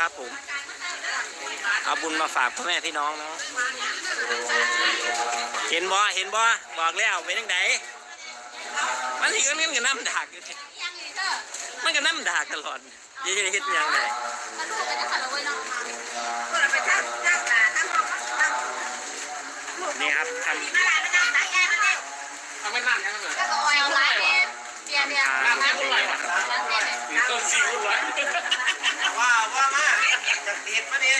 นะครับผมเอาบุญมาฝากพ่อแม่พี่น้องเนาะเห็นบ่เห็นบ่บอกแล้วเป็นยังไงมันสิก็เล่นกับน้ำดากอยู่สิยังอีกเถอะมันก็น้ำดากตลอดอยังจะเห็นยังไงมาลูกไปจะขัดเอเนาะก็เราไปทำนั่งตาทำของทำนี่ครับทมาลายมานั่งตาแย่มาเร็วทำไม่นั่นยังไงก็เอาไว้เอาไว้เบียร์เบียร์น้ำเท่าไหร่ะน้ำเท่าไหร่มีต้นซีอิ๊วไว้ว่าว่ามา จากเด็ดมาเนี่ย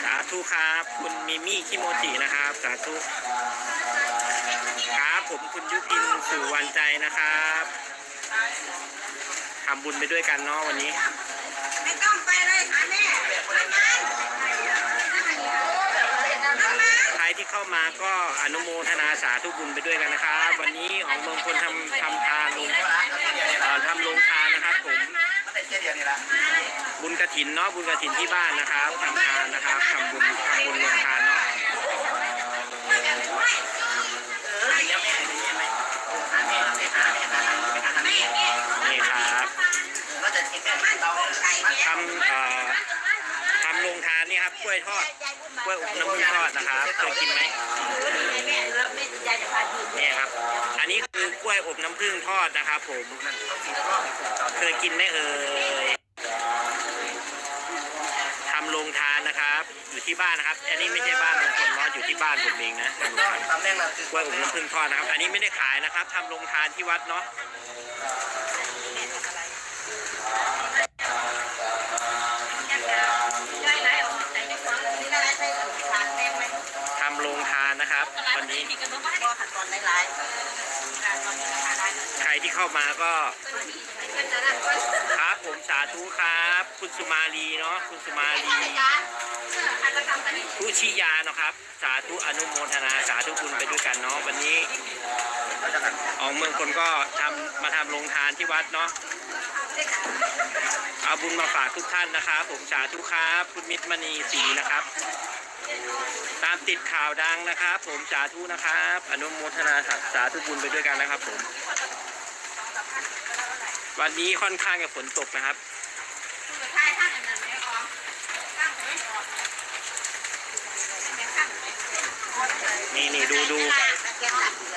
ำสาธุครับ คุณมิมี่คิโมจินะครับ สาธุ ครับผมคุณยุพินสู่วันใจนะครับทำบุญไปด้วยกันเนาะวันนี้ ไม่ต้องไปเลยหาแม่ทำงานทำงานใครที่เข้ามาก็อนุโมทนาสาธุบุญไปด้วยกันนะครับ วันนี้ของเมืองพลทำทำทานลงเอ่อทำลงทานนะครับผม มันได้แค่เดียวนี่ละบุญกระถินเนาะบุญกระถินที่บ้านนะครับทำทานนะครับทำบุญทำบุญลงทานเนาะเออยังไม่ได้ยังไม่หาแม่ไปหาแม่หาแม่หาแม่นี่ครับก็จะกินแม่เราทำเอ่อทำลงทานนี่ครับกล้วยทอดกล้วยอบน้ำผึ้งทอดนะครับเคยกินไหมนี่ครับ อันนี้คือกล้วยอบน้ำผึ้งทอดนะครับผม เคยกินไหมเอ่ยทำลงทานนะครับ อยู่ที่บ้านนะครับ อันนี้ไม่ใช่บ้านลุงพลเนาะอยู่ที่บ้านผมเองนะทำลงทานตำแหน่งเราคือกล้วยอบน้ำผึ้งทอดนะครับ อันนี้ไม่ได้ขายนะครับทำลงทานที่วัดเนาะทำโรงทานนะครับ วันนี้ใคร ที่เข้ามาก็ครับผมสาธุครับ คุณสุมาลีเนาะคุณสุมาลีผู้ชิยาเนาะครับ สาธุอนุโมทนาสาธุบุญไปด้วยกันเนาะวันนี้ของเมืองคนก็ทำมาทำโรงทานที่วัดเนาะเอาบุญมาฝากทุกท่านนะครับ ผมสาธุครับ คุณมิตรมณีศรีนะครับ ตามติดข่าวดังนะครับ ผมสาธุนะครับ อนุโมทนาสาธุบุญไปด้วยกันนะครับผม วันนี้ค่อนข้างจะฝนตกนะครับนี่นี่ดูดู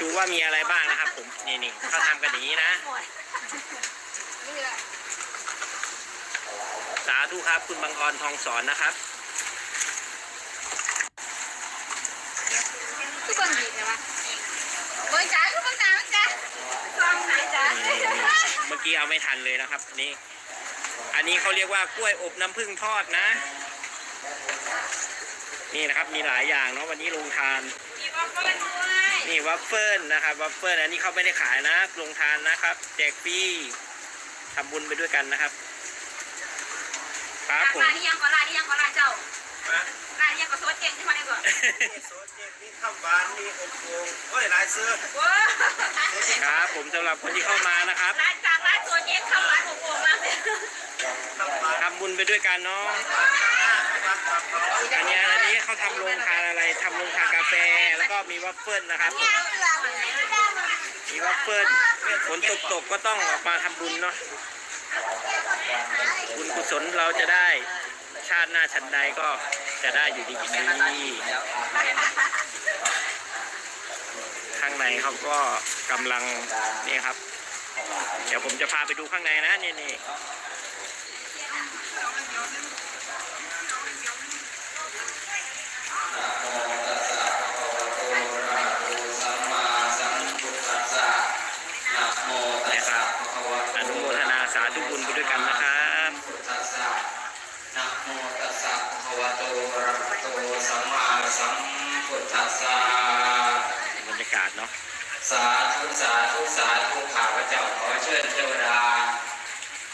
ดูว่ามีอะไรบ้างนะครับ ผมนี่นี่เขาทำกันอย่างนี้นะสาธุครับคุณบางออนทองสอนนะครับ คือเบิ่งดีใช่ปะเบิ่งจ้าคือเบิ่งจ้าเบิ่งจ้าลองไหนจ้า นี่นี่เมื่อ กี้เอาไม่ทันเลยนะครับนี่อันนี้เขาเรียกว่ากล้วยอบน้ำผึ้งทอดนะ นี่นะครับมีหลายอย่างเนาะวันนี้ลงทานมีว่าเปิ้ลด้วยนี่วัฟเฟิลนะครับวัฟเฟิลอันนี้เขาไม่ได้ขายนะลงทานนะครับ แจกฟรีทำบุญไปด้วยกันนะครับครับผมลายที่ยังก่อนลายที่ยังก่อนลายเจ้าลายที่ยังก่อนโซดเก่งขึ้นมาได้ก่อนโซเจกมีข้าวหวานมีอบโอ่งโอ้ยหลายเสื้อว้าครับผมสำหรับคนที่เข้ามานะครับ ลายจากลายโซดเก่งเข้ายโอ่งมาเลยทำบุญไปด้วยกันเนาะ อันนี้อันนี้เขาทำโรงทานอะไรทำโรงทานกาแฟ แล้วก็มีวัฟเฟิลนะครับผมมีวัฟเฟิลฝนตกตกก็ต้องออกมาทำบุญเนาะ บุญกุศลเราจะได้ชาติหน้าชั้นใดก็จะได้อยู่ดีกินดีข้างในเขาก็กำลังนี่ครับ เดี๋ยวผมจะพาไปดูข้างในนะนี่นี่นะครับอนุโมทนาสาธุบุญไปด้วยกันนะครับนะโมตัสสะภะคะวะโตอะระหะโตสัมมาสัมพุทธัสสะบรรยากาศเนาะ สาธุสาธุสาธุข้าพเจ้าขอเชิญเทวดา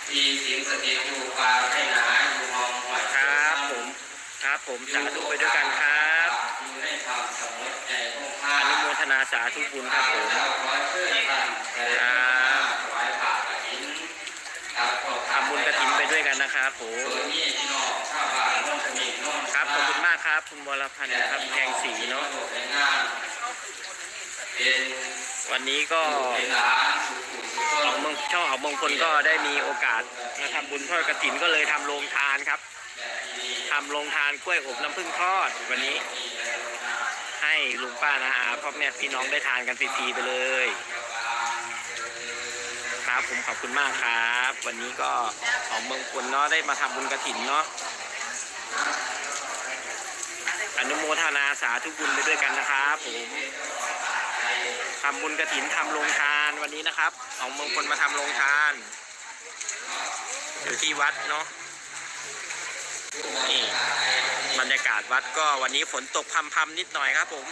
ที่สิงสถิตอยู่ป่าให้หนาอยู่ห้องห้อยครับผมครับผมสาธุไปด้วยกันครับอยู่ในธรรมสมุทรในองค์อข้านุโมทนาสาธุบุญครับผมเจ้าขอเชิญท่านได้ครับถวายผ้ากฐินครับขอทำบุญบุญกระถินไปด้วยกันนะครับผมโดยมีพี่น้องข้าวบ้านน้องมีน้องครับขอบคุณมากครับคุณวรพันธ์นะครับแพงสีเนาะในงานเป็น วันนี้ก็เป็นหลานสุขุมสุขออกเมืองช่องออกเมืองพลก็ได้มีโอกาสมาทำบุญทอดกระถินก็เลยทำโรงทานครับทำโรงทานกล้วยอบน้ำผึ้งทอด วันนี้ ให้ลุงป้านาอาพ่อแม่พี่น้องได้ทานกันฟรีๆไปเลย ครับผมขอบคุณมากครับ วันนี้ก็ของเมืองพลเนาะได้มาทำบุญกระถินเนาะอนุโมทนาสาธุบุญไปด้วยกันนะครับผม ทำบุญกระถินทำโรงทานวันนี้นะครับของเมืองพลมาทำโรงทานอยู่ที่วัดเนาะนี่บรรยากาศวัดก็วันนี้ฝนตกพำๆนิดหน่อยครับผม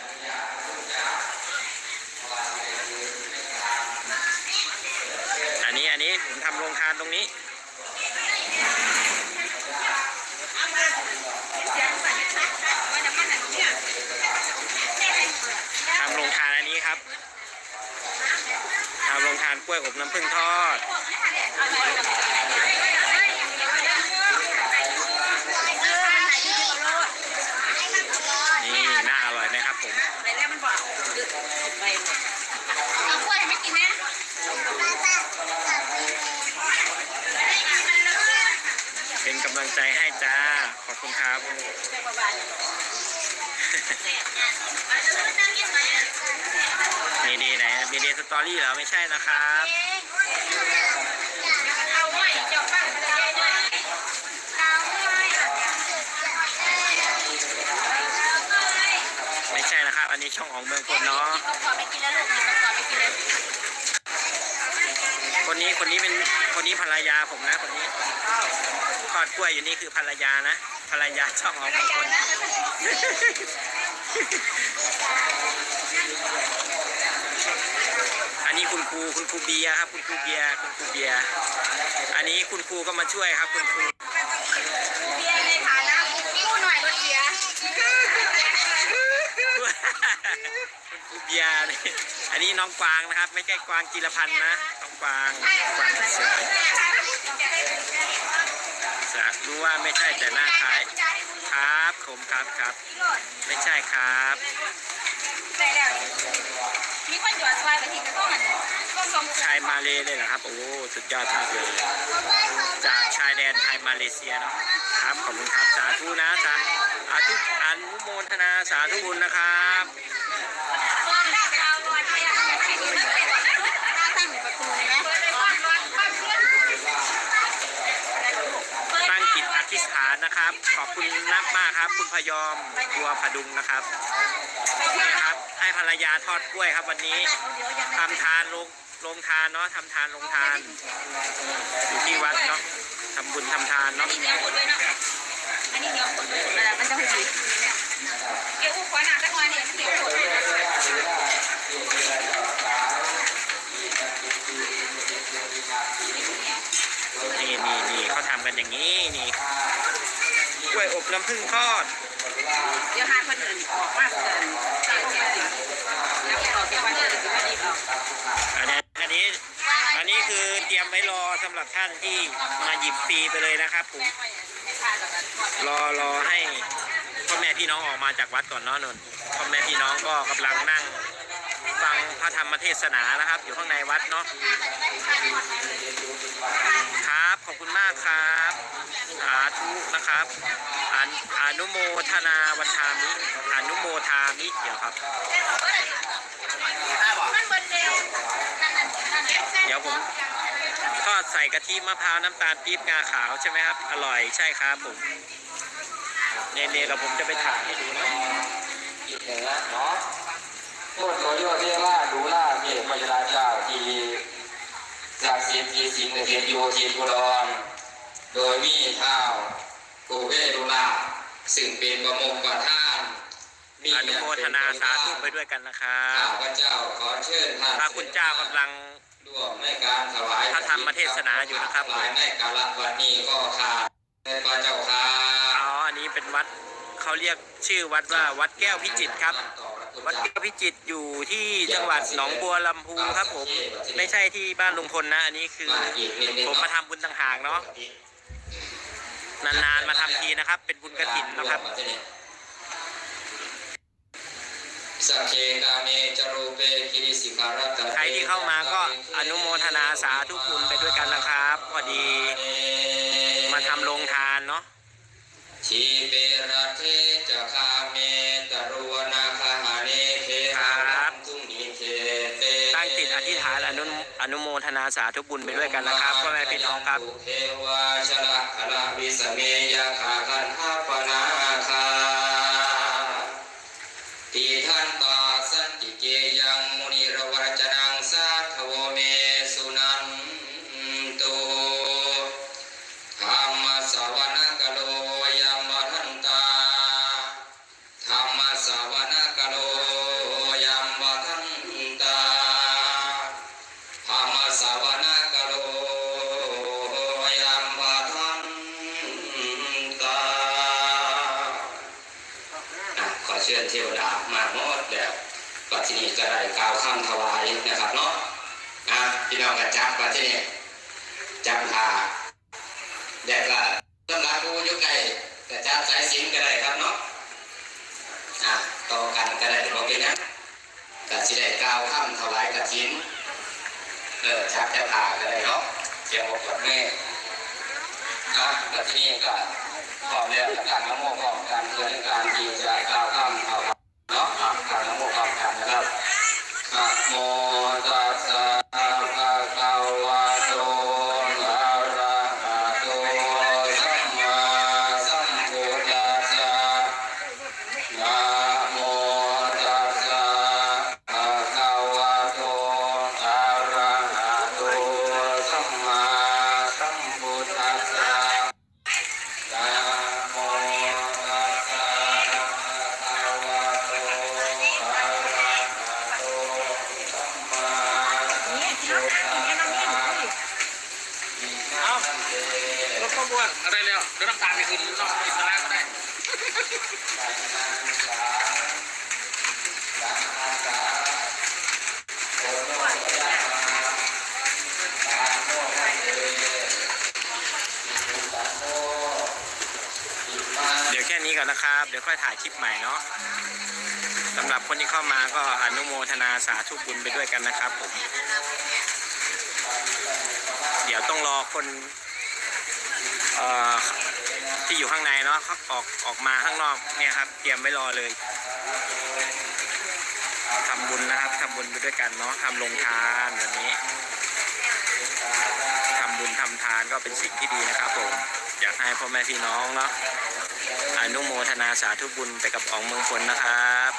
อันนี้อันนี้ผมทำโรงทานตรงนี้ทำโรงทาน ครับทำโรงทานกล้วยอบน้ำผึ้งทอด นี่น่าอร่อยไหมครับผมเป็นกำลังใจให้จ้า ขอบคุณครับ มีดีไหนมีดีสตอรี่เหรอไม่ใช่นะครับไม่ใช่นะครับ อันนี้ช่องของเมืองคนเนาะคนนี้คนนี้เป็นคนนี้ภรรยาผมนะคนนี้ทอดกล้วยอยู่นี่คือภรรยานะ ภรรยาช่องของคน อันนี้คุณครูคุณครูเบียร์ครับ คุณครูเบียร์คุณครูเบียร์อันนี้คุณครูก็มาช่วยครับ คุณครูเบียร์ในฐานะผู้หน่อยรถเสียคุณครูเบียร์นี่อันนี้น้องกวางนะครับ ไม่ใช่กวางจิรพันธ์นะน้องกวางกวางสือ จะรู้ว่าไม่ใช่แต่หน้าคล้ายครับผมครับครับ ไม่ใช่ครับได้แล้วมีคนหยอดซอยไปทีก็ต้องมันก็สมชายมาเลเลยเหรอครับ โอ้สุดยอดมากเลย จากชายแดนไทยมาเลเซียเนาะครับขอบคุณครับสาธุนะสาอาธุอนุโมทนาสาธุบุญนะครับ เปิดได้ดาวลอยไปอะไม่ได้ไม่ได้ถ้าตั้งอยู่ประตูนะเปิดเลยก่อนก่อนก่อนเพื่อนเปิด ตั้งจิตอธิษฐา นะครับ ขอบคุณนักมากครับ คุณพยอมบัวพดุงนะครับนี่นะครับ ให้ภรรยาทอดกล้วยครับ วันนี้ทำทานลงลงทานเนาะทำทานลงทานอยู่ที่วัดเนาะทำบุญทำทานอันเนาะนี้เหนียวหมดเลยเนาะอันนี้เหนียวหมดเลยแต่มันจะหุ่นดีเกี่ยวอุ้งขวาหน้าตะกอนเนี่ยเหนียวหมดนี่นี่นี่เขาทำกันอย่างนี้นี่ กล้วยอบน้ำผึ้งทอด เดี๋ยวหาคนอื่นออกมาเกินเสียเสียสิแล้วออกจากวันอื่นจะไม่ดีออกอันนี้อันนี้อันนี้คือเตรียมไว้รอสำหรับท่านที่มาหยิบฟรีไปเลยนะครับผมรอรอให้พ่อแม่พี่น้องออกมาจากวัดก่อนเนาะนนท์พ่อแม่พี่น้องก็กำลังนั่ง พระธรรมเทศนานะครับ อยู่ข้างในวัดเนาะครับขอบคุณมากครับสาธุนะครับอนอนุโมทนาวันทามิอนุโมทามิเดี๋ยวครับ เดี๋ยวผมทอดใส่กะทิมะพร้าวน้ำตาลปี๊บงาขาวใช่ไหมครับ อร่อยใช่ครับผมเน่เน่เราผมจะไปถ่ายให้ดูนะ อีกหนึ่งนะเนาะพุทโธโยเรียกว่าดูล่าเกียรติพยราเจ้าที่ศักดิ์สิทธิ์ที่สิงห์เทียนโยทีนบุรอนโดยมีเท้ากูเวดุลาซึ่งเป็นประมงประธานอนุโมทนาสาธุไปด้วยกันนะครัข้าบพเจ้าขอเชิญท่านพระคุณเจ้ากำลังร่วมในการถวายพระธรรมเทศนาอยู่นะครับหลายในกาลวันนี้ก็ขาดในพระเจ้าค่ะอ๋ออันนี้เป็นวัดเขาเรียกชื่อวัดว่าวัดแก้วพิจิตรครับต่อแล้ ววัดแก้วพิจิตรอยู่ที่จังหวัดหนองบัวลำพูครับผม ไม่ใช่ที่บ้านลุงพลนะ อันนี้คือผมมาทำบุญต่างหากเนาะ นานๆมาทำทีนะครับ เป็นบุญกระถินนะครับสักเคกาเมจารูเปกิริสิการัตตะใครที่เข้ามาก็อนุโมทนาสาธุคุณไปด้วยกันนะครับ พอดี มาทำโรงทานเนาะชีเปรัต นาสาธุบุญไปด้วยกันนะครับพ่อแม่พี่น้องครับเทวาชละคละวิสเมยาคาคันหาป สาวนกโลยัมทันตาอะขอเชิญเทวดามาหมดแล้วปัจจุบันก็ได้กล่าวคำถวายนะครับเนาะอะพี่น้องกันจับปัจจุบันจับพาเด็กก็สำหรับผู้ยุไกลแต่จับสายสินก็ได้ครับเนาะอะต่อกันก็ได้บอกเป็นหยังก็สิได้กล่าวคำถวาย เกิดชักจะพาก็ได้เนาะเกี่ยวกับเมฆนะแล้วที่นี่ก็พร้อมแล้วกับการน้ำโมพร้อมการเพื่อนการที่จะกล่าวข้ามเอา เดี๋ยวแค่นี้ก่อนนะครับ เดี๋ยวค่อยถ่ายคลิปใหม่เนาะสำหรับคนที่เข้ามาก็อนุโมทนาสาธุบุญไปด้วยกันนะครับผม เดี๋ยวต้องรอคนเอ่อ ที่อยู่ข้างในเนาะเขาออกออกมาข้างนอกเนี่ยครับ เตรียมไว้รอเลยทำบุญนะครับทำบุญไปด้วยกันเนาะทำลงทานแบบนี้ทำบุญทำทานก็เป็นสิ่งที่ดีนะครับผมอยากให้พ่อแม่พี่น้องเนาะอนุโมทนาสาธุบุญไปกับของเมืองพลนะครับ